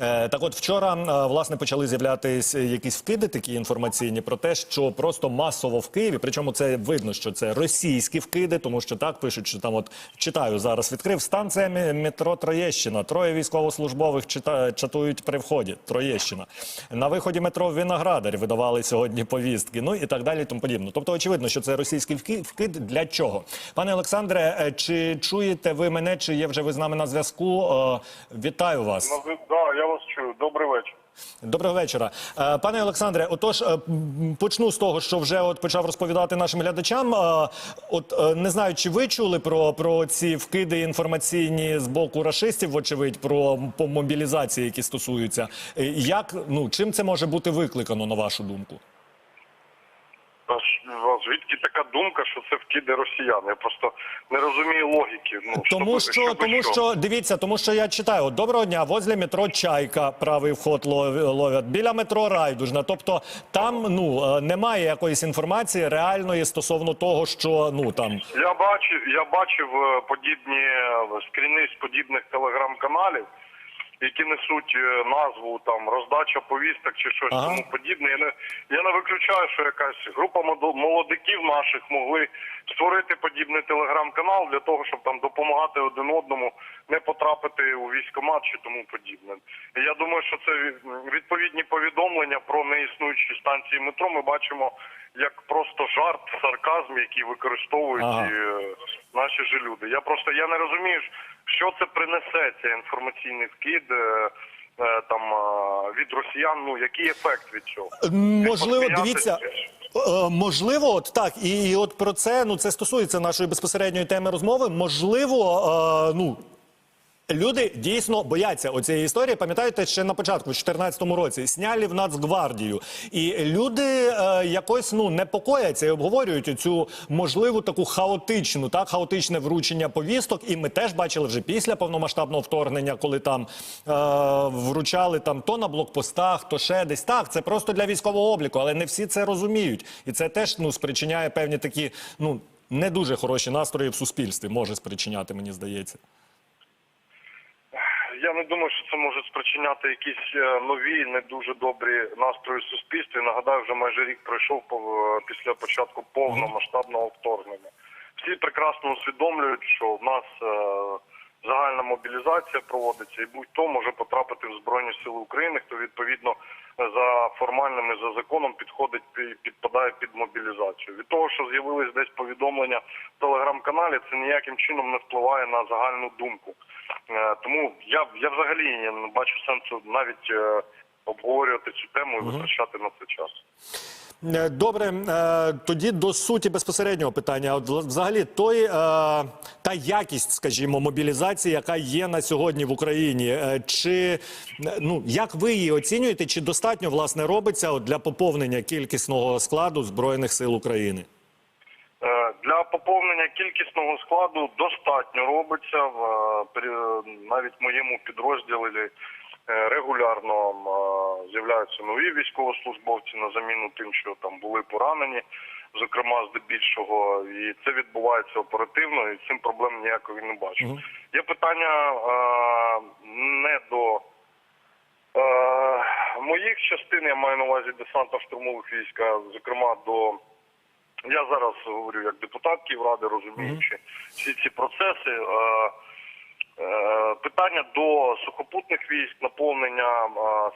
Е, Так от вчора е, власне почали з'являтися якісь вкиди такі інформаційні про те, що просто масово в Києві, причому це видно, що це російські вкиди, тому що так пишуть, що там от читаю зараз відкрив станція метро Троєщина. Троє військовослужбових чита, чатують при вході. Троєщина. На виході метро Виноградар видавали сьогодні повістки. Ну і так далі. Тому подібне. Тобто, очевидно, що це російський вки- вкид. Для чого? Пане Олександре, е, чи чуєте ви мене? Чи є вже ви з нами на зв'язку? Вітаю вас. Ну, я вас чую. Добрий вечір. Доброго вечора, Е, пане Олександре. Отож, е, почну з того, що вже от почав розповідати нашим глядачам. Е, От не знаю, чи ви чули про, про ці вкиди інформаційні з боку рашистів, вочевидь, про по мобілізації, які стосуються. Як ну чим це може бути викликано, на вашу думку? А звідки така думка, що це вкиди росіян? Я просто не розумію логіки. Ну, Тому щоб- що, щоб тому що дивіться, тому що я читаю доброго дня. Возле метро Чайка правий вход лов- ловять біля метро Райдужна. Тобто там ну е, немає якоїсь інформації реальної стосовно того, що ну там Я бачив, я бачив е, подібні е, скріни з подібних телеграм-каналів, які несуть е, назву там роздача повісток чи щось Ага. тому подібне. Я не я не виключаю, що якась група молодиків наших могли створити подібний телеграм-канал для того, щоб там допомагати один одному не потрапити у військкомат чи тому подібне. І я думаю, що це від- відповідні повідомлення про неіснуючі станції метро. Ми бачимо як просто жарт, сарказм, який використовують Ага. е, наші ж люди. Я просто я не розумію, що це принесе цей інформаційний вкид. е, е, Там е, від росіян, ну який ефект від цього? можливо, дивіться. Можливо, от так, і, і от про це ну це стосується нашої безпосередньої теми розмови. Можливо, е, ну Люди дійсно бояться оцієї історії. Пам'ятаєте, ще на початку, в 2014 році, сняли в Нацгвардію, і люди е, якось ну непокояться і обговорюють цю можливу таку хаотичну, так хаотичне вручення повісток. І ми теж бачили вже після повномасштабного вторгнення, коли там е, вручали там то на блокпостах, то ще десь. Так, це просто для військового обліку, але не всі це розуміють, і це теж ну спричиняє певні такі ну не дуже хороші настрої в суспільстві. Може спричиняти, мені здається. Не думаю, що це може спричиняти якісь е, нові, не дуже добрі настрої в суспільстві. Нагадаю, вже майже рік пройшов пов- після початку повномасштабного вторгнення. Всі прекрасно усвідомлюють, що в нас е, загальна мобілізація проводиться, і будь-хто може потрапити в Збройні Сили України, хто відповідно за формальним і за законом підходить пі- підпадає під мобілізацію. Від того, що з'явились десь повідомлення в телеграм-каналі, це ніяким чином не впливає на загальну думку. Е, Тому я, я взагалі не бачу сенсу навіть е, обговорювати цю тему і витрачати на це час. Е, Добре, тоді до суті безпосереднього питання. От взагалі той та якість, скажімо, мобілізації, яка є на сьогодні в Україні. Чи ну як ви її оцінюєте? Чи достатньо власне робиться для поповнення кількісного складу збройних сил України? Для поповнення кількісного складу достатньо робиться в е, навіть в моєму підрозділі е, регулярно е, з'являються нові військовослужбовці на заміну тим, що там були поранені, зокрема здебільшого, і це відбувається оперативно, і цим проблем ніякої не бачу. Є питання не до моїх частин я маю на увазі десантно-штурмових військ, а, зокрема до я зараз говорю як депутат Київради, розуміючи всі ці процеси. Е, е, питання до сухопутних військ, наповнення е,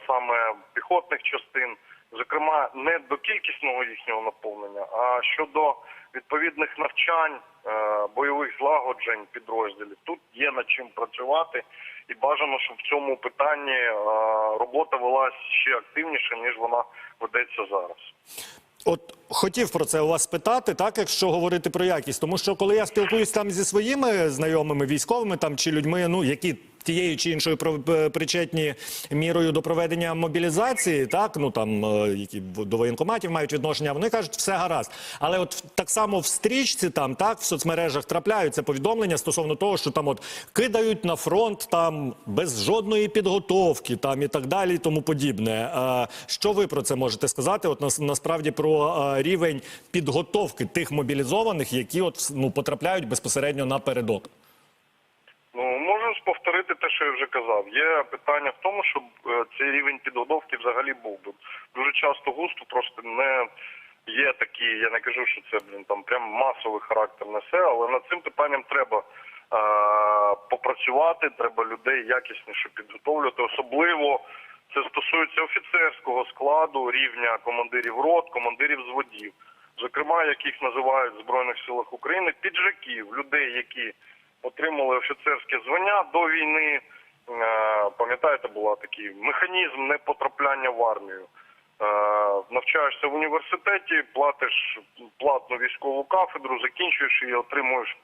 саме піхотних частин, зокрема не до кількісного їхнього наповнення, а щодо відповідних навчань, е, бойових злагоджень підрозділів. Тут є над чим працювати, і бажано, щоб в цьому питанні е, робота велась ще активніше ніж вона ведеться зараз. От хотів про це у вас спитати, так якщо говорити про якість, тому що коли я спілкуюсь там зі своїми знайомими військовими там чи людьми, ну які тією чи іншою е, причетні мірою до проведення мобілізації, так ну там е, які до воєнкоматів мають відношення, вони кажуть, все гаразд. Але от так само в стрічці, там так в соцмережах трапляються повідомлення стосовно того, що там от кидають на фронт там без жодної підготовки, там і так далі, і тому подібне. Е, Що ви про це можете сказати? От нас насправді про рівень підготовки тих мобілізованих, які от ну потрапляють безпосередньо ж повторити те, що я вже казав. Є питання в тому, щоб е, цей рівень підготовки взагалі був. Бо Дуже часто густо просто не є такі. Я не кажу, що це блін там прям масовий характер несе, але над цим питанням треба е, попрацювати. Треба людей якісніше підготовлювати. Особливо це стосується офіцерського складу, рівня командирів рот, командирів зводів. Зокрема, яких називають в Збройних силах України піджаків, людей, які отримали офіцерське звання до війни. Е, Пам'ятаєте, була такий механізм непотрапляння в армію. Е, Навчаєшся в університеті, платиш платну військову кафедру, закінчуєш її, отримуєш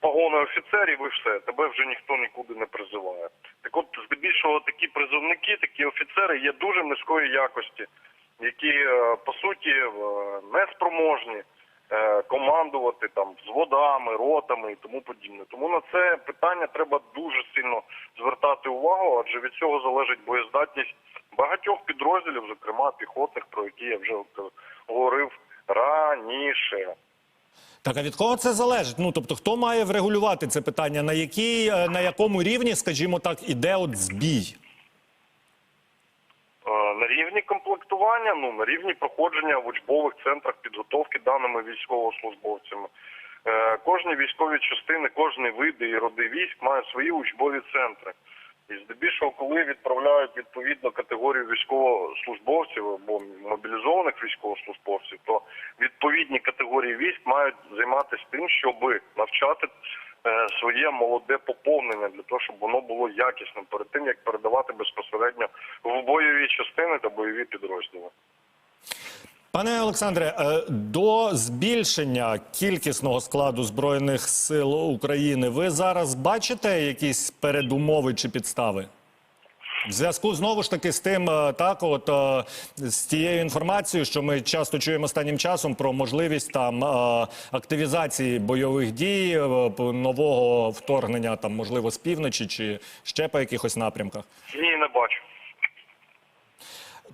погони офіцерів і все. Тебе вже ніхто нікуди не призиває. Так от, здебільшого, такі призовники, такі офіцери є дуже низької якості, які е, по суті неспроможні командувати там взводами, ротами і тому подібне. Тому на це питання треба дуже сильно звертати увагу, адже від цього залежить боєздатність багатьох підрозділів, зокрема піхотних, про які я вже говорив раніше. Так, а від кого це залежить? Ну тобто, хто має врегулювати це питання? На якій е, на якому рівні, скажімо так, іде от збій? Е, На рівні комплектування, ну на рівні проходження в учбових центрах підготовки даними військовослужбовцями. Е, Кожні військові частини, кожні види і роди військ мають свої учбові центри. І здебільшого, коли відправляють відповідно категорію військовослужбовців або мобілізованих військовослужбовців, то відповідні категорії військ мають займатися тим, щоб навчати своє молоде поповнення для того, щоб воно було якісним перед тим, як передавати безпосередньо в бойові частини та бойові підрозділи. Пане Олександре, е, до збільшення кількісного складу збройних сил України ви зараз бачите якісь передумови чи підстави? В зв'язку знову ж таки з тим, е, так от е, з тією інформацією, що ми часто чуємо останнім часом про можливість там е, активізації бойових дій, нового вторгнення, там можливо з півночі чи ще по якихось напрямках. Ні, не бачу.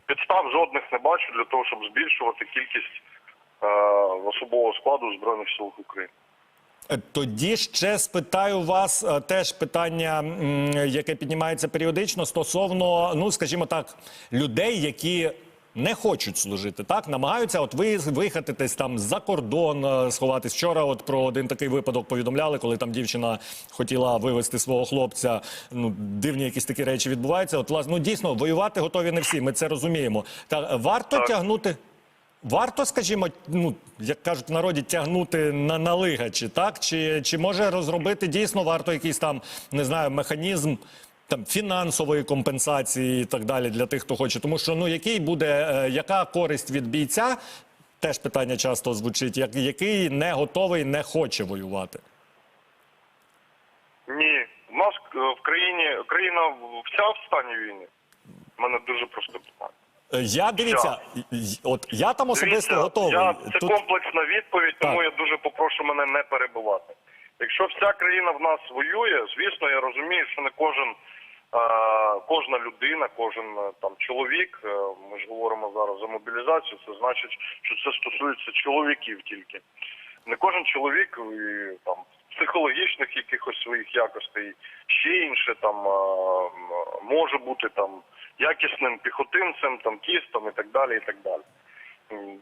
Підстав жодних не бачу для того, щоб збільшувати кількість е, особового складу Збройних сил України. Тоді ще спитаю вас е, теж питання, яке піднімається періодично стосовно, ну скажімо так, людей, які не хочуть служити, так намагаються. От ви виїхати десь там за кордон, е, сховатись. Вчора, от про один такий випадок повідомляли, коли там дівчина хотіла вивезти свого хлопця. Ну дивні якісь такі речі відбуваються. От власне, ну дійсно воювати готові не всі. Ми це розуміємо. Та варто Так. тягнути. Варто, скажімо, ну як кажуть в народі, тягнути на налигачі, так чи, чи може розробити дійсно варто якийсь там не знаю механізм там фінансової компенсації і так далі для тих, хто хоче. Тому що ну який буде е, яка користь від бійця? Теж питання часто звучить, як який не готовий, не хоче воювати. Ні, в нас е, в країні країна вся в стані війни. У мене дуже. Е, Я дивіться, от я там особисто Дивіться, готовий. Я, це Тут- комплексна відповідь, тому Так. я дуже попрошу мене не перебивати. Якщо вся країна в нас воює, звісно, я розумію, що не кожен, кожна людина, кожен е, там чоловік, е, ми ж говоримо зараз за мобілізацію, це значить, що це стосується чоловіків тільки. Не кожен чоловік і, там психологічних якихось своїх якостей, ще інше там може бути там якісним піхотинцем, танкістом і так далі, і так далі.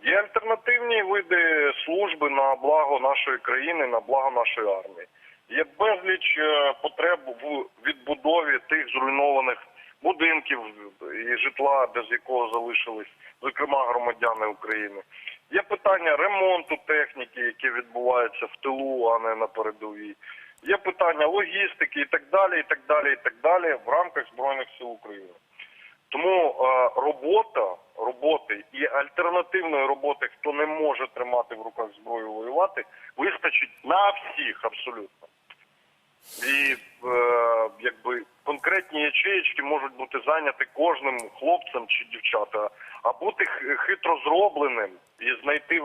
Є альтернативні види служби на благо нашої країни, на благо нашої армії. Є безліч е, потреб в відбудові тих зруйнованих будинків і житла, без якого залишились, зокрема громадяни України. Є питання ремонту техніки, яке відбувається в тилу, а не на передовій. Є питання логістики і так далі, і так далі, і так далі в рамках Збройних сил України. Тому е, робота, роботи і альтернативної роботи, хто не може тримати в руках зброю воювати, вистачить на всіх абсолютно. І е, якби конкретні ячеєчки можуть бути зайняті кожним хлопцем чи дівчата, а бути хитро зробленим і знайти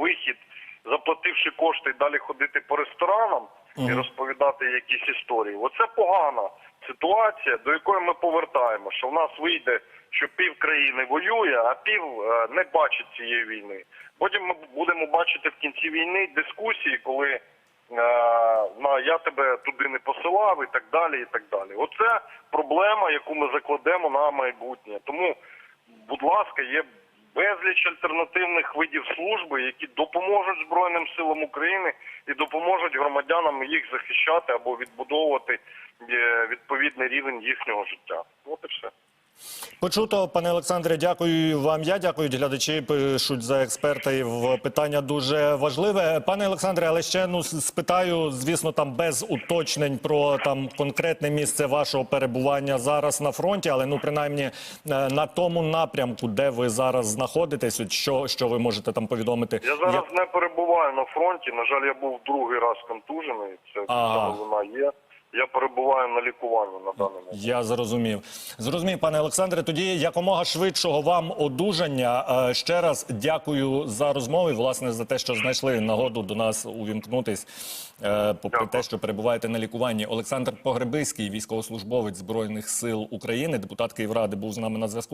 вихід, заплативши кошти і далі ходити по ресторанам і розповідати якісь історії. Оце погана ситуація, до якої ми повертаємо, що в нас вийде, що пів країни воює, а пів е, не бачить цієї війни. Потім ми будемо бачити в кінці війни дискусії, коли на я тебе туди не посилав і так далі. І так далі. Оце проблема, яку ми закладемо на майбутнє. Тому, будь ласка, є безліч альтернативних видів служби, які допоможуть Збройним силам України і допоможуть громадянам їх захищати або відбудовувати е, відповідний рівень їхнього життя. От і все. Почуто, пане Олександре, дякую вам. Я дякую. Глядачі пишуть за експертів. Питання дуже важливе. Пане Олександре, але ще ну спитаю, звісно, там без уточнень про там конкретне місце вашого перебування зараз на фронті, але ну принаймні е, на тому напрямку, де ви зараз знаходитесь, от що, що ви можете там повідомити? Я зараз Як- не перебуваю на фронті. На жаль, я був другий раз контужений. Це Ага. новина є. Я перебуваю на лікуванні на даний момент. Я зрозумів. Зрозумів, пане Олександре. Тоді якомога швидшого вам одужання. Е, Ще раз дякую за розмову і, власне, за те, що знайшли нагоду до нас увімкнутись, е, попри Дякую. те, що перебуваєте на лікуванні. Олександр Погребиський, військовослужбовець збройних сил України, депутат Київради, був з нами на зв'язку.